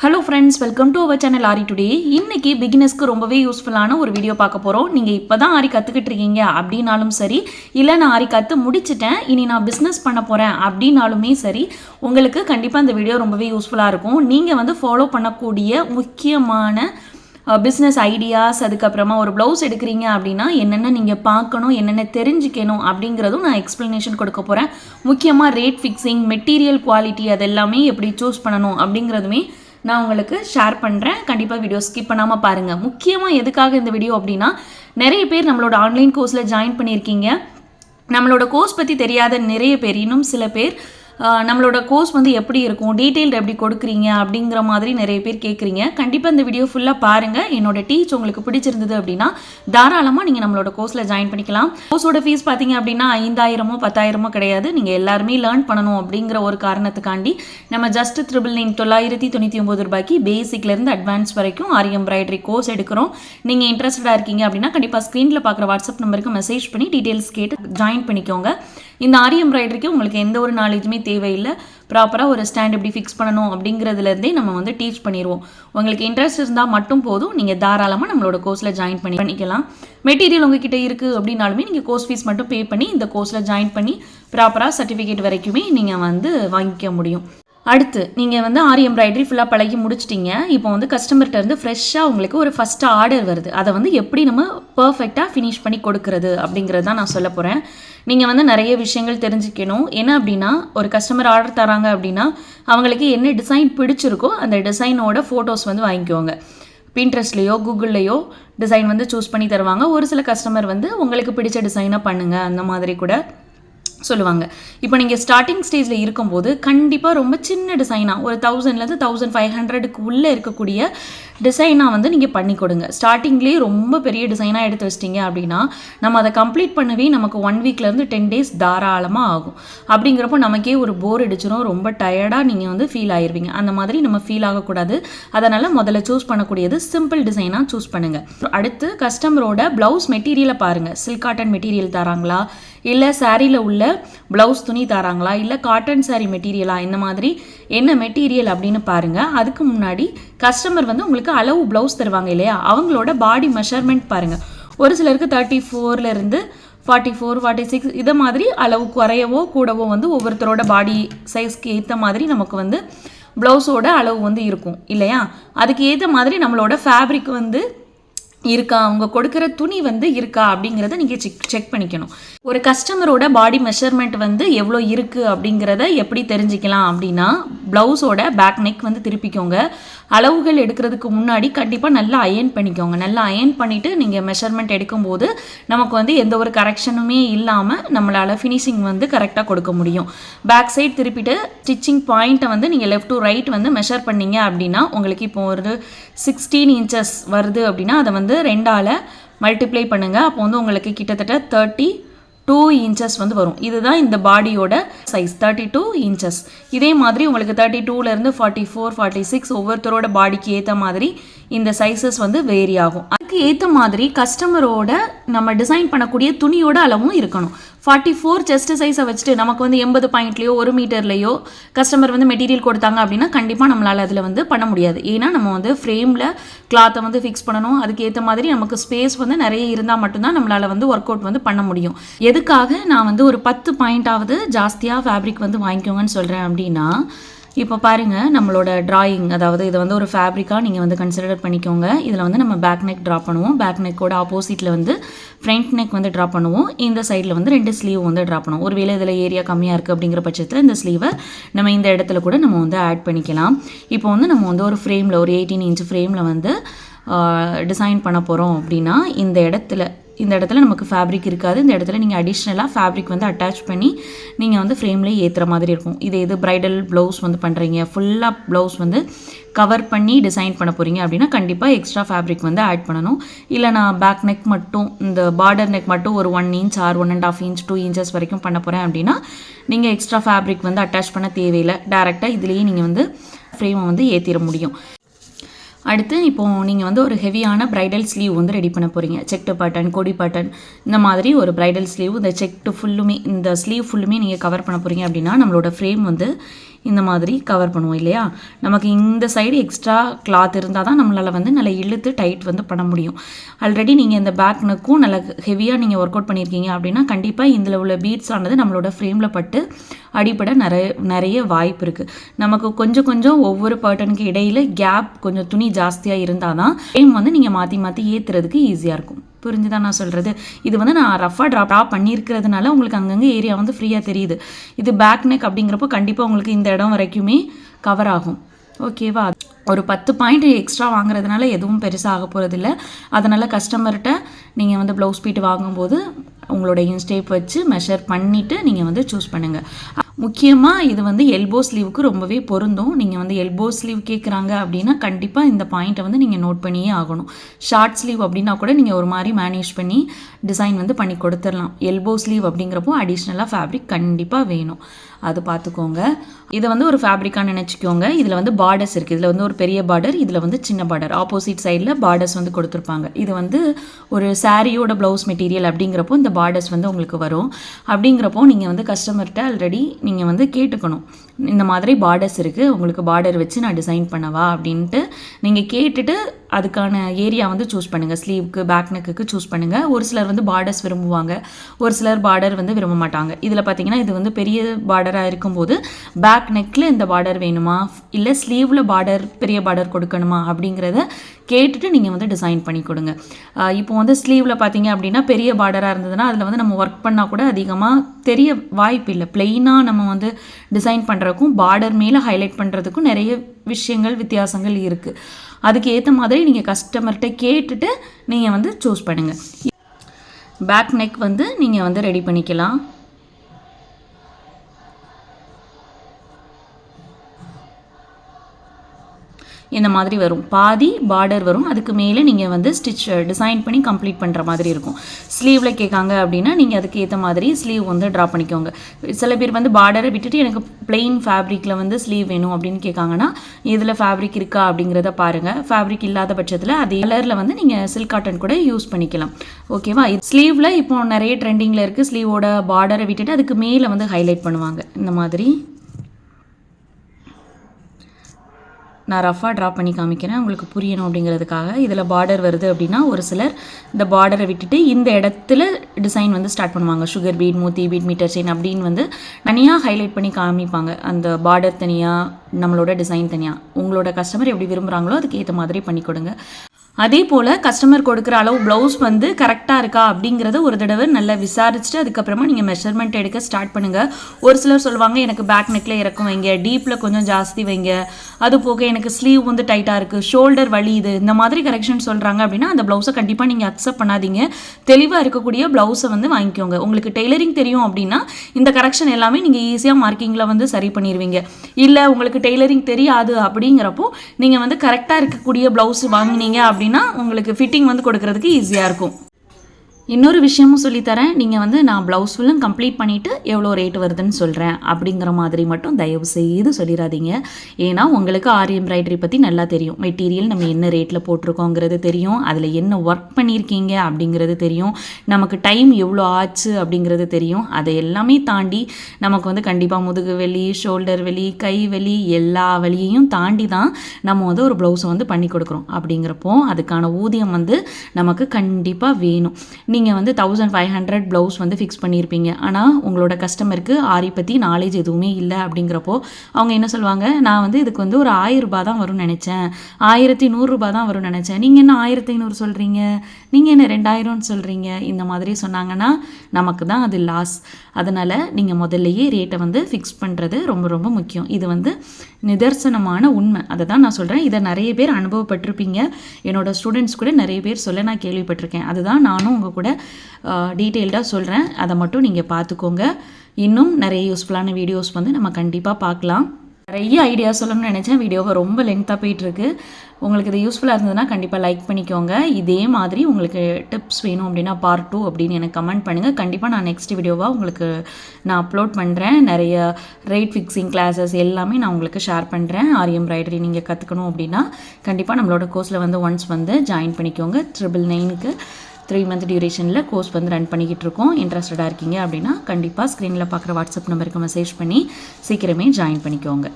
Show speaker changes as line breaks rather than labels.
Hello friends welcome to our channel Aari today இன்னைக்கு பிகினர்ஸ்க்கு ரொம்பவே யூஸ்ஃபுல்லான ஒரு வீடியோ பார்க்க போகிறோம் நீங்கள் இப்போ தான் ஆரி கற்றுக்கிட்டு இருக்கீங்க அப்படின்னாலும் சரி இல்லை நான் ஆரி கற்று முடிச்சிட்டேன் இனி நான் பிஸ்னஸ் பண்ண போகிறேன் அப்படின்னாலுமே சரி உங்களுக்கு கண்டிப்பாக இந்த வீடியோ ரொம்பவே யூஸ்ஃபுல்லாக இருக்கும். நீங்கள் வந்து ஃபாலோ பண்ணக்கூடிய முக்கியமான பிஸ்னஸ் ஐடியாஸ் அதுக்கப்புறமா ஒரு ப்ளவுஸ் எடுக்கிறீங்க அப்படின்னா என்னென்ன நீங்கள் பார்க்கணும் என்னென்ன தெரிஞ்சுக்கணும் அப்படிங்கிறதும் நான் எக்ஸ்ப்ளனேஷன் கொடுக்க போகிறேன் முக்கியமாக ரேட் ஃபிக்ஸிங் மெட்டீரியல் குவாலிட்டி அது எல்லாமே எப்படி சூஸ் பண்ணணும் அப்படிங்கிறதுமே நான் உங்களுக்கு ஷேர் பண்ணுறேன் கண்டிப்பாக வீடியோ ஸ்கிப் பண்ணாமல் பாருங்கள் முக்கியமாக எதுக்காக இந்த வீடியோ அப்படின்னா நிறைய பேர் நம்மளோட ஆன்லைன் கோர்ஸில் ஜாயின் பண்ணியிருக்கீங்க. நம்மளோட கோர்ஸ் பற்றி தெரியாத நிறைய பேர் இன்னும் சில பேர் நம்மளோட கோர்ஸ் வந்து எப்படி இருக்கும்? டீட்டெயில் எப்படி கொடுக்குறீங்க? அப்படிங்கிற மாதிரி நிறைய பேர் கேட்குறீங்க கண்டிப்பாக இந்த வீடியோ ஃபுல்லாக பாருங்கள் என்னோட டீச் உங்களுக்கு பிடிச்சிருந்தது அப்படின்னா தாராளமாக நீங்கள் நம்மளோட கோர்ஸில் ஜாயின் பண்ணிக்கலாம். கோர்ஸோட ஃபீஸ் பார்த்தீங்க அப்படின்னா ஐந்தாயிரமோ பத்தாயிரமோ கிடையாது. நீங்கள் எல்லாருமே லேர்ன் பண்ணணும் அப்படிங்கிற ஒரு காரணத்துக்காண்டி நம்ம ஜஸ்ட் த்ரிபிள் நைன் தொள்ளாயிரத்தி தொண்ணூற்றி ஒம்பது ரூபாய்க்கு பேசிக்லேருந்து அட்வான்ஸ் வரைக்கும் ஆரி எம்ப்ராய்டரி கோர்ஸ் எடுக்கிறோம். நீங்கள் இன்ட்ரெஸ்டடாக இருக்கீங்க அப்படின்னா கண்டிப்பாக ஸ்க்ரீனில் பார்க்குற வாட்ஸ்அப் நம்பருக்கு மெசேஜ் பண்ணி டீட்டெயில்ஸ் கேட்டு ஜாயின் பண்ணிக்கோங்க. இந்த ஆரி எம்ப்ராய்டரிக்கு உங்களுக்கு எந்த ஒரு நாலேஜுமே தேவையில்லை. ப்ராப்பராக ஒரு ஸ்டாண்ட் எப்படி ஃபிக்ஸ் பண்ணணும் அப்படிங்கிறதுலேருந்தே நம்ம வந்து டீச் பண்ணிடுவோம் உங்களுக்கு இன்ட்ரெஸ்ட் இருந்தால் மட்டும் போதும். நீங்கள் தாராளமாக நம்மளோட கோர்ஸில் ஜாயின் பண்ணி பண்ணிக்கலாம். மெட்டீரியல் உங்ககிட்ட இருக்குது அப்படின்னாலுமே நீங்கள் கோர்ஸ் ஃபீஸ் மட்டும் பே பண்ணி இந்த கோர்ஸில் ஜாயின் பண்ணி ப்ராப்பராக சர்டிஃபிகேட் வரைக்குமே நீங்கள் வந்து வாங்கிக்க முடியும். அடுத்து நீங்கள் வந்து ஆரி எம்ப்ராய்டரி ஃபுல்லாக பழகி முடிச்சிட்டீங்க. இப்போ வந்து கஸ்டமர்கிட்ட இருந்து ஃப்ரெஷ்ஷாக உங்களுக்கு ஒரு ஃபஸ்ட்டு ஆர்டர் வருது. அதை வந்து எப்படி நம்ம பர்ஃபெக்டாக ஃபினிஷ் பண்ணி கொடுக்கறது அப்படிங்கிறது தான் நான் சொல்ல போகிறேன் நீங்கள் வந்து நிறைய விஷயங்கள் தெரிஞ்சுக்கணும். என்ன அப்படின்னா ஒரு கஸ்டமர் ஆர்டர் தராங்க அப்படின்னா அவங்களுக்கு என்ன டிசைன் பிடிச்சிருக்கோ அந்த டிசைனோட ஃபோட்டோஸ் வந்து வாங்கிக்குவாங்க பின்ட்ரெஸ்ட்லேயோ கூகுள்லேயோ டிசைன் வந்து சூஸ் பண்ணி தருவாங்க. ஒரு சில கஸ்டமர் வந்து உங்களுக்கு பிடிச்ச டிசைனாக பண்ணுங்கள் அந்த மாதிரி கூட. சொல்லுவாங்க. இப்போ நீங்கள் ஸ்டார்டிங் ஸ்டேஜில் இருக்கும்போது கண்டிப்பாக ரொம்ப சின்ன டிசைனாக ஒரு தௌசண்ட்லேருந்து தௌசண்ட் ஃபைவ் ஹண்ட்ரடுக்கு உள்ளே இருக்கக்கூடிய டிசைனாக வந்து நீங்கள் பண்ணி கொடுங்க. ஸ்டார்டிங்லேயே ரொம்ப பெரிய டிசைனாக எடுத்து வச்சிட்டிங்க அப்படின்னா நம்ம அதை கம்ப்ளீட் பண்ணவே நமக்கு ஒன் வீக்லேருந்து டென் டேஸ் தாராளமாக ஆகும். அப்படிங்கிறப்போ நமக்கே ஒரு போர் அடிச்சிடும் ரொம்ப டயர்டாக நீங்கள் வந்து ஃபீல் ஆயிடுவீங்க அந்த மாதிரி நம்ம ஃபீல் ஆகக்கூடாது. அதனால் முதல்ல சூஸ் பண்ணக்கூடியது சிம்பிள் டிசைனாக சூஸ் பண்ணுங்கள் அடுத்து கஸ்டமரோட ப்ளவுஸ் மெட்டீரியலை பாருங்கள் சில்க் காட்டன் மெட்டீரியல் தராங்களா? இல்லை சாரியில் உள்ள ப்ளவுஸ் துணி தராங்களா? இல்லை காட்டன் saree மெட்டீரியலா இந்த மாதிரி என்ன மெட்டீரியல் அப்படின்னு பாருங்கள் அதுக்கு முன்னாடி கஸ்டமர் வந்து உங்களுக்கு அளவு ப்ளவுஸ் தருவாங்க இல்லையா? அவங்களோட பாடி மெஷர்மெண்ட் பாருங்கள் ஒரு சிலருக்கு தேர்ட்டி இருந்து ஃபார்ட்டி ஃபோர் ஃபார்ட்டி சிக்ஸ் இதை மாதிரி அளவு குறையவோ கூடவோ வந்து ஒவ்வொருத்தரோட பாடி சைஸ்க்கு ஏற்ற மாதிரி நமக்கு வந்து ப்ளவுஸோட அளவு வந்து இருக்கும் இல்லையா? அதுக்கு ஏற்ற மாதிரி நம்மளோட ஃபேப்ரிக் வந்து இருக்கா? அவங்க கொடுக்குற துணி வந்து இருக்கா? அப்படிங்கிறத நீங்கள் செக் செக் பண்ணிக்கணும். ஒரு கஸ்டமரோட பாடி மெஷர்மெண்ட் வந்து எவ்வளோ இருக்குது அப்படிங்கிறத எப்படி தெரிஞ்சுக்கலாம் அப்படின்னா ப்ளவுஸோட பேக் நெக் வந்து திருப்பிக்கோங்க. அளவுகள் எடுக்கிறதுக்கு முன்னாடி கண்டிப்பாக நல்லா அயன் பண்ணிக்கோங்க. நல்லா அயன் பண்ணிவிட்டு நீங்கள் மெஷர்மெண்ட் எடுக்கும்போது நமக்கு வந்து எந்த ஒரு கரெக்ஷனுமே இல்லாமல் நம்மளால் ஃபினிஷிங் வந்து கரெக்டாக கொடுக்க முடியும். பேக் சைட் திருப்பிட்டு ஸ்டிச்சிங் பாயிண்ட்டை வந்து நீங்கள் லெஃப்ட் டு ரைட் வந்து மெஷர் பண்ணீங்க அப்படின்னா உங்களுக்கு இப்போ ஒரு சிக்ஸ்டீன் இன்ச்சஸ் வருது அப்படின்னா அதை வந்து ரெண்டால் மல்டிப்ளை பண்ணுங்கள் அப்போ வந்து உங்களுக்கு கிட்டத்தட்ட தேர்ட்டி டூ இன்ச்சஸ் வந்து வரும். இதுதான் இந்த பாடியோட சைஸ் தேர்ட்டி டூ இன்ச்சஸ் இதே மாதிரி உங்களுக்கு தேர்ட்டி டூலேருந்து ஃபார்ட்டி ஃபோர் ஃபார்ட்டி சிக்ஸ் ஒவ்வொருத்தரோட பாடிக்கு ஏற்ற மாதிரி இந்த சைஸஸ் வந்து வேரி ஆகும். அதுக்கு ஏற்ற மாதிரி கஸ்டமரோட நம்ம டிசைன் பண்ணக்கூடிய துணியோட அளவும் இருக்கணும். ஃபார்ட்டி ஃபோர் செஸ்ட் சைஸை வச்சுட்டு நமக்கு வந்து எண்பது பாயிண்ட்லேயோ ஒரு மீட்டர்லேயோ கஸ்டமர் வந்து மெட்டீரியல் கொடுத்தாங்க அப்படின்னா கண்டிப்பாக நம்மளால் அதில் வந்து பண்ண முடியாது. ஏன்னா நம்ம வந்து ஃப்ரேமில் கிளாத்தை வந்து ஃபிக்ஸ் பண்ணணும். அதுக்கு ஏற்ற மாதிரி நமக்கு ஸ்பேஸ் வந்து நிறைய இருந்தால் மட்டும்தான் நம்மளால் வந்து ஒர்க் அவுட் வந்து பண்ண முடியும். எதுக்காக நான் வந்து ஒரு பத்து பாயிண்ட்டாவது ஜாஸ்தியாக ஃபேப்ரிக் வந்து வாங்கிக்கோங்கன்னு சொல்கிறேன் அப்படின்னா இப்போ பாருங்கள் நம்மளோட ட்ராயிங் அதாவது இதை வந்து ஒரு ஃபேப்ரிக்காக நீங்கள் வந்து கன்சிடர் பண்ணிக்கோங்க. இதில் வந்து நம்ம பேக் நெக் ட்ரா பண்ணுவோம். பேக் நெக்கோட ஆப்போசிட்டில் வந்து ஃப்ரண்ட் நெக் வந்து ட்ரா பண்ணுவோம். இந்த சைடில் வந்து ரெண்டு ஸ்லீவ் வந்து ட்ரா பண்ணுவோம். ஒருவேளை இதில் ஏரியா கம்மியாக இருக்குது அப்படிங்கிற பட்சத்தில் இந்த ஸ்லீவை நம்ம இந்த இடத்துல கூட நம்ம வந்து ஆட் பண்ணிக்கலாம். இப்போ வந்து நம்ம வந்து ஒரு ஃப்ரேமில் ஒரு எயிட்டீன் இன்ச் ஃப்ரேமில் வந்து டிசைன் பண்ண போகிறோம் அப்படின்னா இந்த இடத்துல இந்த இடத்துல நமக்கு ஃபேப்ரிக் இருக்காது. இந்த இடத்துல நீங்கள் அடிஷ்னலாக ஃபேப்ரிக் வந்து அட்டாச் பண்ணி நீங்கள் வந்து ஃப்ரேம்லேயே ஏற்றுற மாதிரி இருக்கும். இது இது ப்ரைடல் ப்ளவுஸ் வந்து பண்ணுறீங்க ஃபுல்லாக ப்ளவுஸ் வந்து கவர் பண்ணி டிசைன் பண்ண போகிறீங்க அப்படின்னா கண்டிப்பாக எக்ஸ்ட்ரா ஃபேப்ரிக் வந்து ஆட் பண்ணணும். இல்லை நான் பேக் நெக் மட்டும் இந்த பார்டர் நெக் மட்டும் ஒரு one inch or one and half inch two inches வரைக்கும் பண்ண போகிறேன் அப்படின்னா நீங்கள் எக்ஸ்ட்ரா ஃபேப்ரிக் வந்து அட்டாச் பண்ண தேவையில்லை. டேரெக்டாக இதுலேயே நீங்கள் வந்து ஃப்ரேமை வந்து ஏற்றிட முடியும். அடுத்து இப்போது நீங்கள் வந்து ஒரு ஹெவியான ப்ரைடல் ஸ்லீவ் வந்து ரெடி பண்ண போகிறீங்க செக்டு பட்டன் கொடி பட்டன் இந்த மாதிரி ஒரு ப்ரைடல் ஸ்லீவ் இந்த செக்டு ஃபுல்லுமே இந்த ஸ்லீவ் ஃபுல்லுமே நீங்கள் கவர் பண்ண போகிறீங்க அப்படின்னா நம்மளோட ஃப்ரேம் வந்து இந்த மாதிரி கவர் பண்ணுவோம் இல்லையா? நமக்கு இந்த சைடு எக்ஸ்ட்ரா கிளாத் இருந்தால் தான் நம்மளால் வந்து நல்லா இழுத்து டைட் வந்து பண்ண முடியும். ஆல்ரெடி நீங்கள் இந்த பேக்னுக்கும் நல்லா ஹெவியாக நீங்கள் ஒர்க் அவுட் பண்ணியிருக்கீங்க அப்படின்னா கண்டிப்பாக இதில் உள்ள பீட்ஸ் ஆனது நம்மளோட ஃப்ரேமில் பட்டு அடிப்பட நிறைய நிறைய வாய்ப்பு இருக்குது நமக்கு கொஞ்சம் கொஞ்சம் ஒவ்வொரு பேட்டனுக்கு இடையில கேப் கொஞ்சம் துணி ஜாஸ்தியாக இருந்தால் தான் ஃப்ரேம் வந்து நீங்கள் மாற்றி மாற்றி ஏற்றுறதுக்கு ஈஸியாக இருக்கும். புரிஞ்சுதான் நான் சொல்கிறது இது வந்து நான் ரஃபாக ட்ரா ட்ரா பண்ணியிருக்கிறதுனால உங்களுக்கு அங்கங்கே ஏரியா வந்து ஃப்ரீயாக தெரியுது. இது பேக் நெக் அப்படிங்கிறப்போ கண்டிப்பாக உங்களுக்கு இந்த இடம் வரைக்குமே கவர் ஆகும். ஓகேவா ஒரு பத்து பாயிண்ட் எக்ஸ்ட்ரா வாங்குறதுனால எதுவும் பெருசாக ஆக போகிறதில்ல அதனால் கஸ்டமர்கிட்ட நீங்கள் வந்து ப்ளவுஸ் பீட் வாங்கும்போது உங்களோட இன்ஸ்டேப் வச்சு மெஷர் பண்ணிவிட்டு நீங்கள் வந்து சூஸ் பண்ணுங்கள் முக்கியமாக இது வந்து எல்போ ஸ்லீவுக்கு ரொம்பவே பொருந்தும். நீங்கள் வந்து எல்போ ஸ்லீவ் கேட்குறாங்க அப்படின்னா கண்டிப்பாக இந்த பாயிண்ட்டை வந்து நீங்கள் நோட் பண்ணியே ஆகணும். ஷார்ட் ஸ்லீவ் அப்படின்னா கூட நீங்கள் ஒரு மாதிரி மேனேஜ் பண்ணி டிசைன் வந்து பண்ணி கொடுத்துடலாம். எல்போ ஸ்லீவ் அப்படிங்கிறப்போ அடிஷ்னலாக ஃபேப்ரிக் கண்டிப்பாக வேணும். அது பார்த்துக்கோங்க. இதை வந்து ஒரு ஃபேப்ரிக்காக நினச்சிக்கோங்க. இதில் வந்து பார்டர்ஸ் இருக்குது இதில் வந்து ஒரு பெரிய பார்டர் இதில் வந்து சின்ன பார்டர் ஆப்போசிட் சைடில் பார்டர்ஸ் வந்து கொடுத்துருப்பாங்க. இது வந்து ஒரு சாரியோட ப்ளவுஸ் மெட்டீரியல் அப்படிங்கிறப்போ இந்த பார்டர்ஸ் வந்து உங்களுக்கு வரும். அப்படிங்கிறப்போ நீங்கள் வந்து கஸ்டமர்கிட்ட ஆல்ரெடி நீங்கள் வந்து கேட்டுக்கணும். இந்த மாதிரி பார்டர்ஸ் இருக்குது உங்களுக்கு பார்டர் வச்சு நான் டிசைன் பண்ணவா அப்படின்ட்டு நீங்கள் கேட்டுட்டு அதுக்கான ஏரியா வந்து சூஸ் பண்ணுங்கள் ஸ்லீவ்க்கு பேக் நெக்குக்கு சூஸ் பண்ணுங்கள் ஒரு சிலர் வந்து பார்டர்ஸ் விரும்புவாங்க. ஒரு சிலர் பார்டர் வந்து விரும்ப மாட்டாங்க. இதில் பார்த்தீங்கன்னா இது வந்து பெரிய பார்டராக இருக்கும்போது பேக் நெக்கில் இந்த பார்டர் வேணுமா? இல்லை ஸ்லீவில் பார்டர் பெரிய பார்டர் கொடுக்கணுமா? அப்படிங்கிறத கேட்டுட்டு நீங்கள் வந்து டிசைன் பண்ணி கொடுங்க. இப்போ வந்து ஸ்லீவில் பார்த்தீங்க அப்படின்னா பெரிய பார்டராக இருந்ததுன்னா அதில் வந்து நம்ம ஒர்க் பண்ணால் கூட அதிகமாக தெரிய வாய்ப்பு இல்லை. பிளெயினாக நம்ம வந்து டிசைன் பண்ணுற பண்ணுறதுக்கும் பார்டர் மேலே ஹைலைட் பண்ணுறதுக்கும் நிறைய விஷயங்கள் வித்தியாசங்கள் இருக்குது அதுக்கு ஏற்ற மாதிரி நீங்கள் கஸ்டமர்கிட்ட கேட்டுட்டு நீங்கள் வந்து சூஸ் பண்ணுங்கள் பேக் நெக் வந்து நீங்கள் வந்து ரெடி பண்ணிக்கலாம். இந்த மாதிரி வரும். பாதி பார்டர் வரும். அதுக்கு மேலே நீங்கள் வந்து ஸ்டிச் டிசைன் பண்ணி கம்ப்ளீட் பண்ணுற மாதிரி இருக்கும். ஸ்லீவில் கேட்காங்க அப்படின்னா நீங்கள் அதுக்கு ஏற்ற மாதிரி ஸ்லீவ் வந்து ட்ரா பண்ணிக்கோங்க. சில பேர் வந்து பார்டரை விட்டுட்டு எனக்கு பிளெயின் ஃபேப்ரிக்கில் வந்து ஸ்லீவ் வேணும் அப்படின்னு கேட்காங்கன்னா இதில் ஃபேப்ரிக் இருக்கா அப்படிங்கிறத பாருங்கள் ஃபேப்ரிக் இல்லாத பட்சத்தில் அதே கலரில் வந்து நீங்கள் சில்க் காட்டன் கூட யூஸ் பண்ணிக்கலாம். ஓகேவா ஸ்லீவில் இப்போ நிறைய ட்ரெண்டிங்கில் இருக்குது ஸ்லீவோட பார்டரை விட்டுட்டு அதுக்கு மேலே வந்து ஹைலைட் பண்ணுவாங்க. இந்த மாதிரி. நான் ரஃபாக ட்ரா பண்ணி காமிக்கிறேன். உங்களுக்கு புரியணும் அப்படிங்கிறதுக்காக இதில் பார்டர் வருது அப்படின்னா ஒரு சிலர் இந்த பார்டரை விட்டுட்டு இந்த இடத்துல டிசைன் வந்து ஸ்டார்ட் பண்ணுவாங்க. சுகர் பீட் மூத்தி பீட் மீட்டர் செயின் அப்படின்னு வந்து தனியாக ஹைலைட் பண்ணி காமிப்பாங்க. அந்த பார்டர் தனியாக நம்மளோட டிசைன் தனியாக உங்களோட கஸ்டமர் எப்படி விரும்புகிறாங்களோ அதுக்கு ஏற்ற மாதிரி பண்ணி கொடுங்க. அதே போல் கஸ்டமர் கொடுக்குற அளவு ப்ளவுஸ் வந்து கரெக்டாக இருக்கா அப்படிங்கிறத ஒரு தடவை நல்லா விசாரிச்சுட்டு அதுக்கப்புறமா நீங்கள் மெஷர்மெண்ட் எடுக்க ஸ்டார்ட் பண்ணுங்கள் ஒரு சிலர் சொல்லுவாங்க எனக்கு பேக் நெக்கில் இறக்கும் வைங்க டீப்பில் கொஞ்சம் ஜாஸ்தி வைங்க. அது போக எனக்கு ஸ்லீவ் வந்து டைட்டாக இருக்குது ஷோல்டர் வலியுது இந்த மாதிரி கரெக்ஷன் சொல்கிறாங்க அப்படின்னா அந்த ப்ளவுஸை கண்டிப்பாக நீங்கள் அக்செப்ட் பண்ணாதீங்க. தெளிவாக இருக்கக்கூடிய ப்ளவுஸை வந்து வாங்கிக்கோங்க. உங்களுக்கு டெய்லரிங் தெரியும் அப்படின்னா இந்த கரெக்ஷன் எல்லாமே நீங்கள் ஈஸியாக மார்க்கிங்கில் வந்து சரி பண்ணிடுவீங்க இல்லை உங்களுக்கு டெய்லரிங் தெரியாது அப்படிங்கிறப்போ நீங்கள் வந்து கரெக்டாக இருக்கக்கூடிய ப்ளவுஸ் வாங்கினீங்க அப்படின்னு உங்களுக்கு ஃபிட்டிங் வந்து கொடுக்கறதுக்கு ஈஸியாக இருக்கும். இன்னொரு விஷயமும் சொல்லித்தரேன். நீங்கள் வந்து நான் ப்ளவுஸ் ஃபுல்லும் கம்ப்ளீட் பண்ணிவிட்டு எவ்வளோ ரேட் வருதுன்னு சொல்கிறேன் அப்படிங்கிற மாதிரி மட்டும் தயவு செய்து சொல்லிடாதீங்க ஏன்னா உங்களுக்கு ஆரி எம்ப்ராய்டரி பற்றி நல்லா தெரியும். மெட்டீரியல் நம்ம என்ன ரேட்டில் போட்டிருக்கோங்கிறது தெரியும். அதில் என்ன ஒர்க் பண்ணியிருக்கீங்க அப்படிங்கிறது தெரியும். நமக்கு டைம் எவ்வளோ ஆச்சு அப்படிங்கிறது தெரியும். அதை எல்லாமே தாண்டி நமக்கு வந்து கண்டிப்பாக முதுகு வலி ஷோல்டர் வலி கை வலி எல்லா வலியையும் தாண்டி தான் நம்ம வந்து ஒரு ப்ளவுஸை வந்து பண்ணி கொடுக்குறோம். அப்படிங்கிறப்போ அதுக்கான ஊதியம் வந்து நமக்கு கண்டிப்பாக வேணும். நீங்கள் வந்து தௌசண்ட் ஃபைவ் ஹண்ட்ரட் ப்ளவுஸ் வந்து ஃபிக்ஸ் பண்ணியிருப்பீங்க ஆனால் உங்களோட கஸ்டமருக்கு ஆரி பற்றி நாலேஜ் எதுவுமே இல்லை அப்படிங்கிறப்போ அவங்க என்ன சொல்லுவாங்க? நான் வந்து இதுக்கு வந்து ஒரு ஆயிரம் ரூபாய் தான் வரும்னு நினச்சேன். ஆயிரத்தி நூறுரூபா தான் வரும்னு நினச்சேன். நீங்கள் என்ன ஆயிரத்தி ஐநூறு சொல்கிறீங்க நீங்கள் என்ன ரெண்டாயிரம்னு சொல்கிறீங்க இந்த மாதிரி சொன்னாங்கன்னா நமக்கு தான் அது லாஸ் அதனால் நீங்கள் முதல்லையே ரேட்டை வந்து ஃபிக்ஸ் பண்ணுறது ரொம்ப ரொம்ப முக்கியம். இது வந்து நிதர்சனமான உண்மை. அதை தான் நான் சொல்கிறேன் இதை நிறைய பேர் அனுபவப்பட்டிருப்பீங்க. என்னோட ஸ்டூடெண்ட்ஸ் கூட நிறைய பேர் சொல்ல நான் கேள்விப்பட்டிருக்கேன். அதுதான் நானும் உங்கள் கூட டீட்டெயில்டாக சொல்கிறேன் அதை மட்டும் நீங்கள் பார்த்துக்கோங்க இன்னும் நிறைய யூஸ்ஃபுல்லான வீடியோஸ் வந்து நம்ம கண்டிப்பாக பார்க்கலாம் நிறைய ஐடியா சொல்லணும்னு நினச்சேன். வீடியோவை ரொம்ப லென்த்தாக போயிட்டுருக்கு. உங்களுக்கு இது யூஸ்ஃபுல்லாக இருந்ததுன்னா கண்டிப்பாக லைக் பண்ணிக்கோங்க. இதே மாதிரி உங்களுக்கு டிப்ஸ் வேணும் அப்படின்னா பார்ட் டூ அப்படின்னு எனக்கு கமெண்ட் பண்ணுங்கள் கண்டிப்பாக நான் நெக்ஸ்ட் வீடியோவாக உங்களுக்கு நான் அப்லோட் பண்ணுறேன் நிறைய ரேட் ஃபிக்ஸிங் கிளாஸஸ் எல்லாமே நான் உங்களுக்கு ஷேர் பண்ணுறேன் ஆரி எம்ப்ராய்டரி நீங்கள் கற்றுக்கணும் அப்படின்னா கண்டிப்பாக நம்மளோட கோர்ஸில் வந்து ஒன்ஸ் வந்து ஜாயின் பண்ணிக்கோங்க. ட்ரிபிள் நைனுக்கு த்ரீ மந்த் டியூரேஷனில் கோர்ஸ் வந்து ரன் பண்ணிக்கிட்டு இருக்கோம் இன்ட்ரெஸ்டடாக இருக்கீங்க அப்படின்னா கண்டிப்பாக ஸ்க்ரீனில் பார்க்குற வாட்ஸ்அப் நம்பருக்கு மெசேஜ் பண்ணி சீக்கிரமே ஜாயின் பண்ணிக்கோங்க.